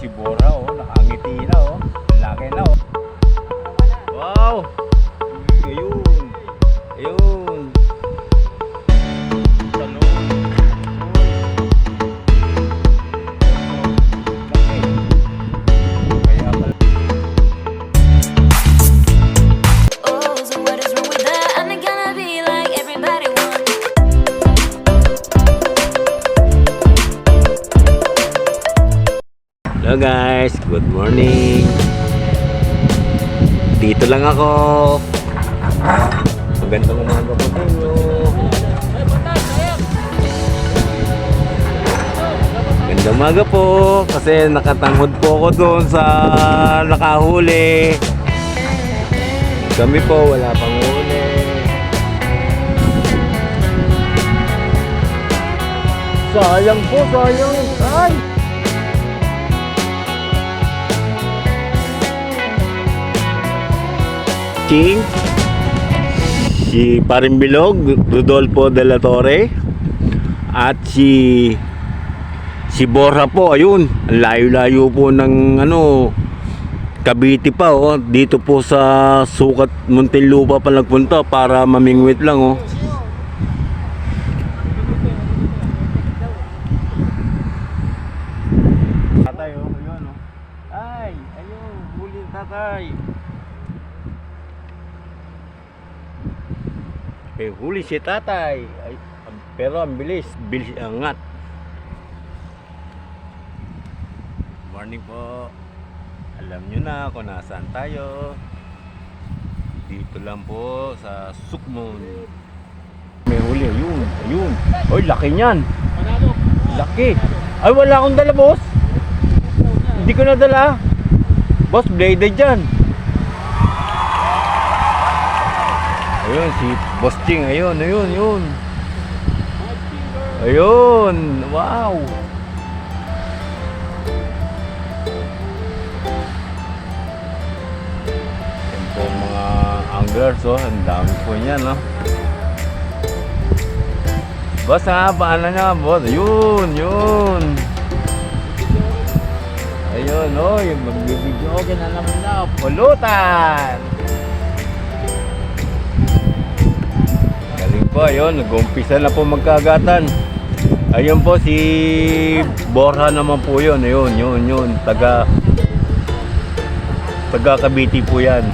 si lang ako. Magandang umaga po sa inyo. Magandang umaga po kasi nakatangod po ako doon sa nakahuli. Kami po wala pang huli. Sayang po, sayang. Ay! King. Si Parimbilog Rodolfo de la Torre. At si si Borja po ayun layo-layo po ng ano Cavite pa oh. Dito po sa Sukat Muntinlupa pa nagpunta para mamingwit lang oh Tatay oh ayun oh ay ayun huli tatay Eh, huli si tatay. Ay, pero ang bilis. Bilis angat. Morning po. Alam nyo na kung nasaan tayo. Dito lang po sa Sukmon. May huli. Ayun. Ayun. Oy, laki niyan. Laki. Ay, wala akong dala, boss. Hindi ko na dala. Boss, bladed dyan. Ayun, si Boss Ching. Ayun, ayun, ayun. Ayun, wow. Yan po mga anglers, oh. Ang dami po niyan, no? Boss, ha? Paano niya, boss? Yun, yun. Ayun, oh. Yung magbibigyo. Okay na naman na. Pulutan! Po, ayun, nag-umpisa na po magkagatan. Ayun po si Borja naman po yun, ayun, yun, yun, taga taga Cavite po yan.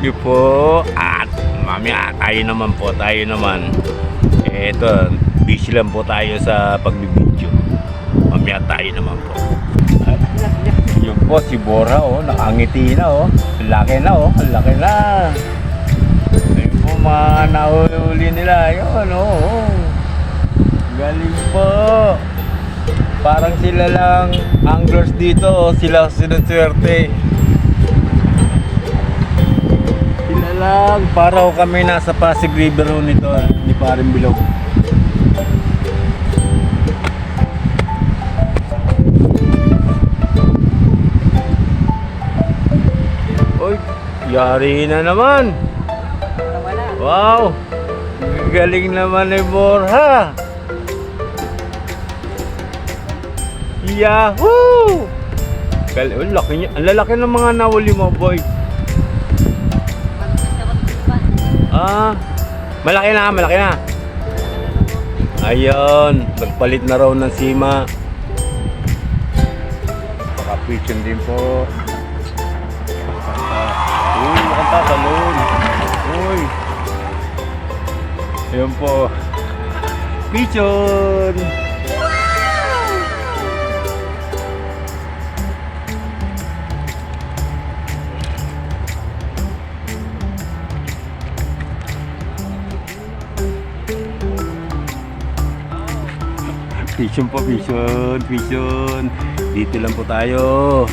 Yun po, at mamaya tayo naman po, tayo naman. Eto, busy lang po tayo sa pagbibideo. Mamaya tayo naman po. Po si Bora oh, nakangiti na oh. Laki na oh, laki na. Ayun po mga nahuli nila. Yun oh. Galing po. Parang sila lang anglers dito oh. Sila sinuswerte. Sila lang. Para oh, kami nasa Pasig River oh, nito. Ni Paring Bilog. Yari na naman. Wow. Galing naman ni Borja. Yahoo! Gal oh, laki niya. Ang lalaki ng mga nawali mo, boy. Ah, malaki na, malaki na. Ayun, nagpalit na raw ng sima. Paka-pitchen din po. Salon. Uy. Ayun po. Pichon! Pichon po, pichon, pichon. Dito lang po tayo.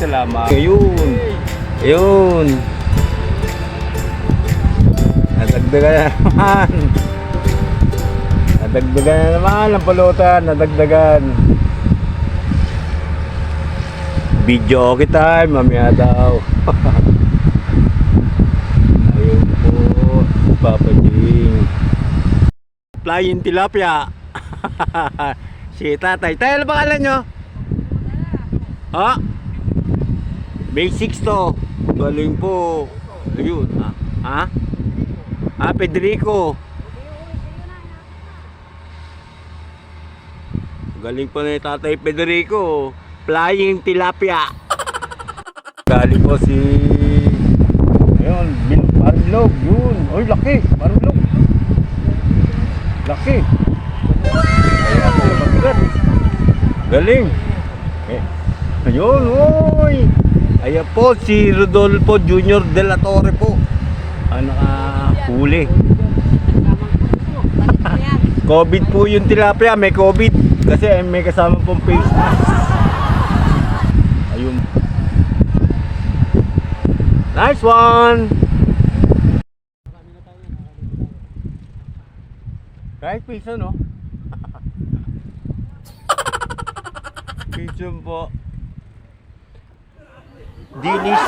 Salamat. Ayun. Ayun. Nadagdagan na naman. Nadagdagan na naman ang pulutan. Nadagdagan. Video okay time, mamaya daw. Ayun po, Papa Jing. Flying tilapia. si tatay. Tayo, ano pangalan nyo? Ha? Basics to. Galing po. Ayun. Ha? Ha? Ah, Pedrico. Galing po na yung tatay Pedrico. Flying tilapia. Galing po si... Ayun, bil Marilog. Yun. Oy, laki. Marilog. Laki. Ayun. Galing. Eh, ayun, oy. Ayan po, si Rodolfo Junior de la Torre po. Ang nakahuli. COVID po yung tilapia, may COVID. Kasi may kasama pong face mask. Ayun. Nice one! Kahit piso, no? piso po. Diniz.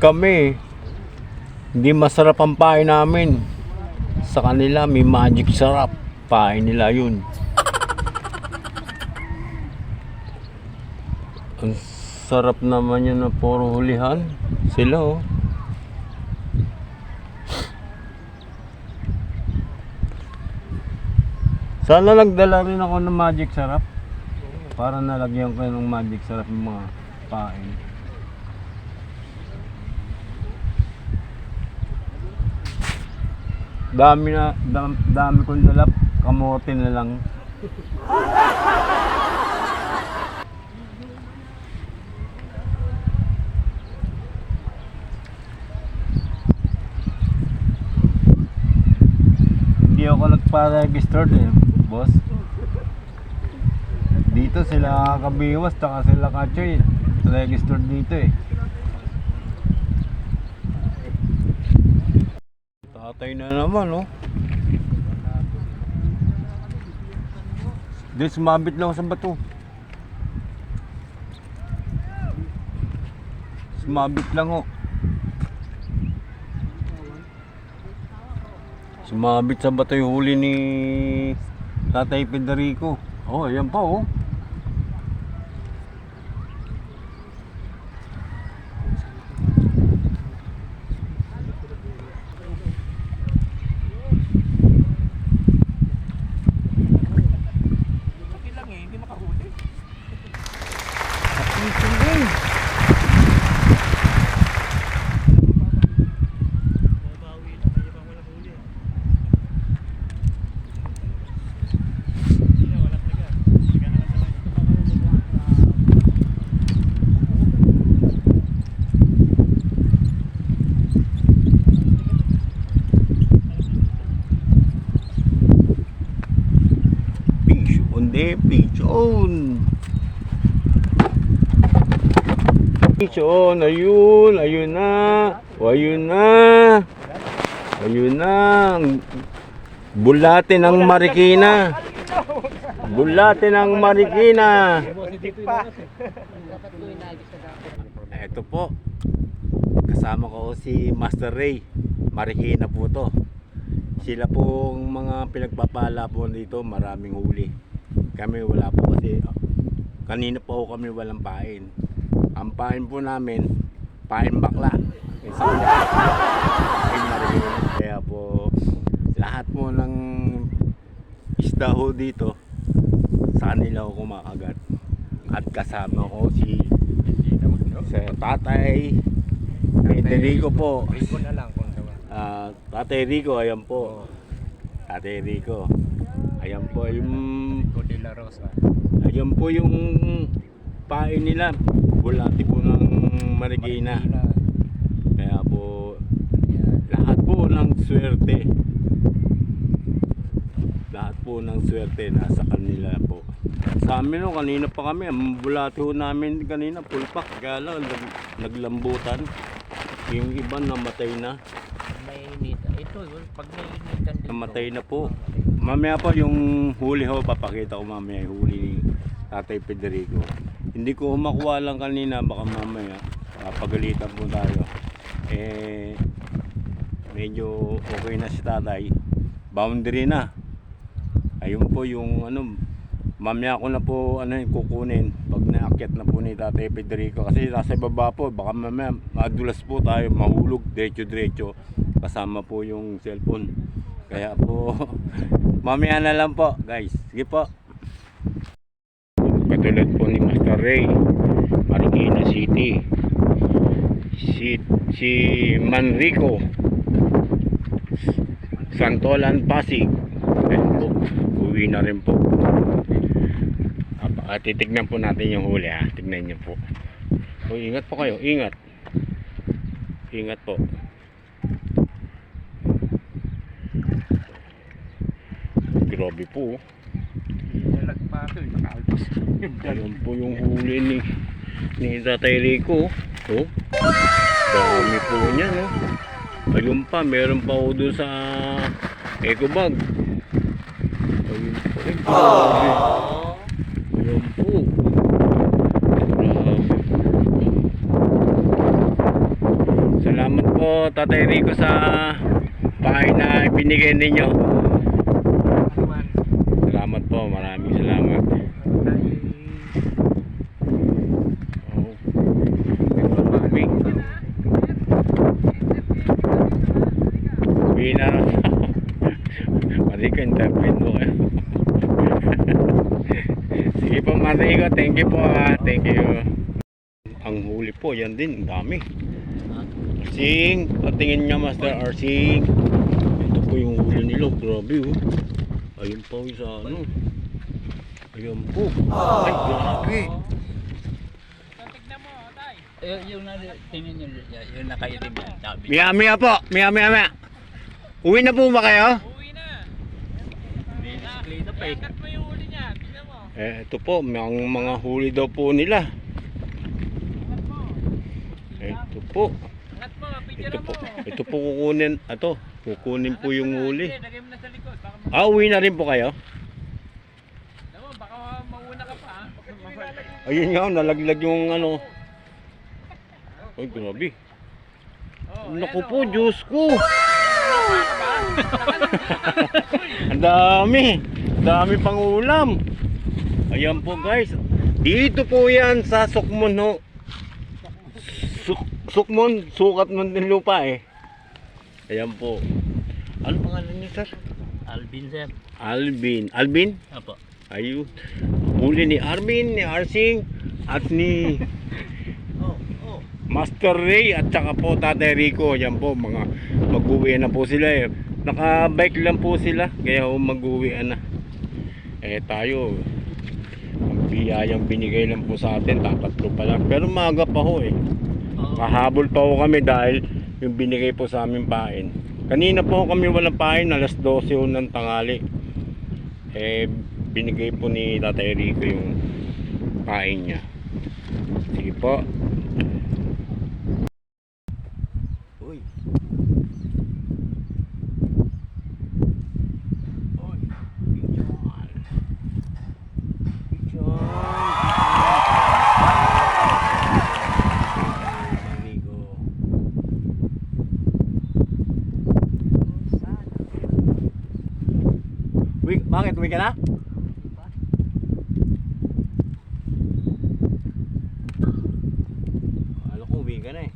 Kami, hindi masarap ang pain namin. Sa kanila, may magic sarap. Pain nila yun. Ang sarap naman yun na puro hulihan. Sila oh. Sana nagdala rin ako ng magic sarap. Para nalagyan ko ng magic sarap ng mga pain. Dami na, dam, dami kong dalap, kamote na lang. Hindi ako nagpa-registered eh, boss. Dito sila kabiwas, tsaka sila kachoy. Registered dito eh. Tatay na naman, oh. Di, sumabit lang sa bato. Sumabit lang, oh. Sumabit sa bato yung huli ni Tatay Federico. Oh, ayan pa, oh. Fish on, ayun, ayun na. O, ayun na. Ayun na. Bulate ng Marikina. Bulate ng Marikina. Ito po. Kasama ko si Master Ray. Marikina po to. Sila pong mga pinagpapala po dito, maraming huli. Kami wala po kasi kanina po kami walang pain. Ang pain po namin, pain bakla. Kaya po lahat po ng isda ho dito sa kanila ko kumakagat. At kasama ko si sa tatay Federico po. Rico na lang kung. Ah, Tatay Rico, ayan po. Tatay Rico. Ayan po yung Rico de la Rosa. ayan po yung pain nila. Bulati po ng Marikina. Kaya po lahat po ng swerte. Lahat po ng swerte nasa kanila po. Sa amin no, kanina pa kami, ang bulati ho namin kanina, pulpak. Kaya lang, nag- naglambutan. Yung iba namatay na. May initan. Ito, pag may initan. Namatay na po. Mamaya po yung huli ho, papakita ko mamaya yung huli ni Tatay Federico. Hindi ko makuha lang kanina, baka mamaya ah, pagalitan po tayo. Eh, medyo okay na si tatay. Boundary na. Ayun po yung ano, mamaya ko na po ano kukunin pag naakyat na po ni Tatay Federico kasi nasa baba po baka mamaya madulas po tayo mahulog diretso diretso kasama po yung cellphone kaya po mamaya na lang po guys sige po katulad po ni Master Ray Marikina City si, si Manrico Santolan Pasig Ayun po uwi na rin po Ah, titignan po natin yung huli ha. Tignan niyo po. O, ingat po kayo. Ingat. Ingat po. Grabe po. Nalagpato, nakaalpas. Ayun po yung huli ni ni Tatay Rico. Oh. Dami po niya, no? Ayun pa, meron pa ako doon sa eco bag. Ayun po. Ay, grabe. Ayun po. Salamat po, Tatay Rico, sa pahay na binigay ninyo. Naman, Salamat po, maraming salamat. tayo Oh. Grabe. Uwi na. Mariko, interpret mo kayo. Sige po, Mariko. Thank you po ah. Thank you. Ang huli po, yan din. Ang dami. Arsing. Patingin niya, Master Arsing. Ito po yung huli nila. Grabe oh. Ayun po yung sa ano. Ayun po. Ay, grabe. Eh, yung na, tingnan nyo, yung nakaitim yan. Mia mia po. Mia mia mia. Uwi na po ba kayo? Eh, mo yung huli niya. Tingnan mo. eh, ito po, ang mga huli daw po nila. Ito po. Angat mo. Picture Ito po. mo. Ito po kukunin. Ito. Kukunin po yung huli. Ah, uwi na rin po kayo? Baka mauna ka pa. Ayun nga, nalaglag yung ano. Ay, grabe. Oh, Naku po, oh. Diyos ko. Ang dami. Dami pang ulam. Ayan po guys. Dito po yan sa Sukmon ho. Suk Sukmon, sukat ng lupa eh. Ayan po. Ano pangalan niyo sir? Alvin, sir. Alvin. Alvin? Apo. Ayun. Huli ni Arvin, ni Arsing, at ni Oh, oh. Master Ray at saka po Tatay Rico. Yan po, mga mag-uwi na po sila eh. Naka-bike lang po sila, kaya mag-uwi na. Eh tayo, ang biyayang binigay lang po sa atin, tatatlo pa lang. Pero maaga pa ho eh. Kahabol pa ho kami dahil yung binigay po sa aming pain. Kanina po kami walang pain, alas 12 ho ng tangali. Eh, binigay po ni Tatay Rico yung pain niya. Sige po. Uy. Uy. Pichon. Pichon. Amigo. Uy, Uwi ka na? Alam ko, uwi ka na eh.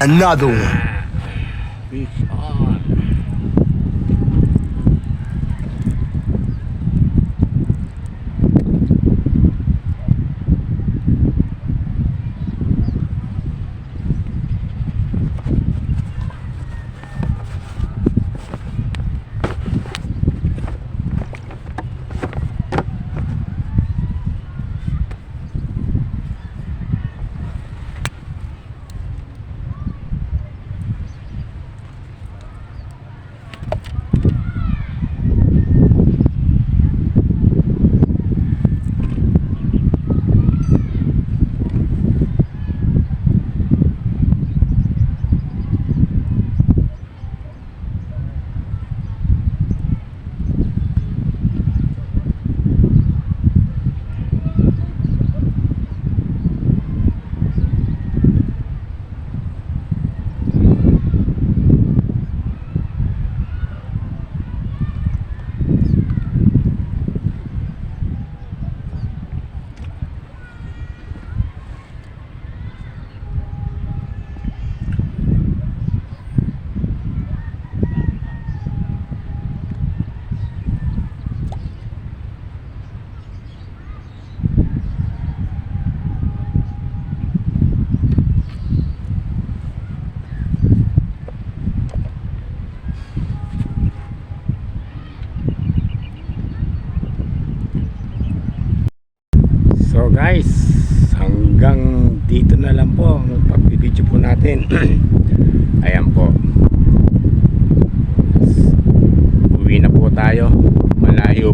Another one.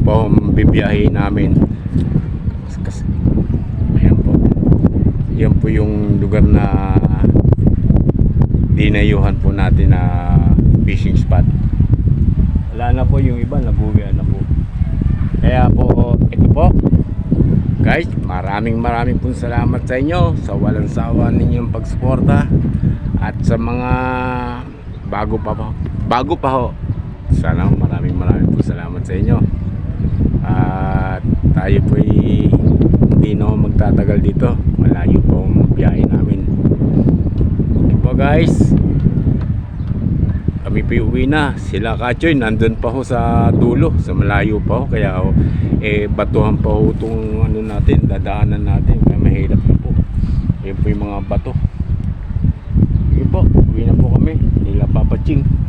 Malayo pa ang bibiyahe namin. Kasi, ayan po. Yan po yung lugar na dinayuhan po natin na fishing spot. Wala na po yung iba, nag-uwian na po. Kaya po, ito po, Guys, maraming maraming pong salamat sa inyo sa walang sawa ninyong pagsuporta at sa mga bago pa po. Bago pa ho. Sana maraming maraming pong salamat sa inyo. At tayo po hindi na magtatagal dito. Malayo po ang biyahe namin. Okay po guys. Kami po uwi na. Sila Kachoy nandun pa ho sa dulo. Sa malayo pa ho. Kaya ho, eh batuhan pa ho itong ano natin, dadaanan natin. Kaya mahirap na po. Ayun po yung mga bato. Sige po, uwi na po kami. Nila Papa Ching.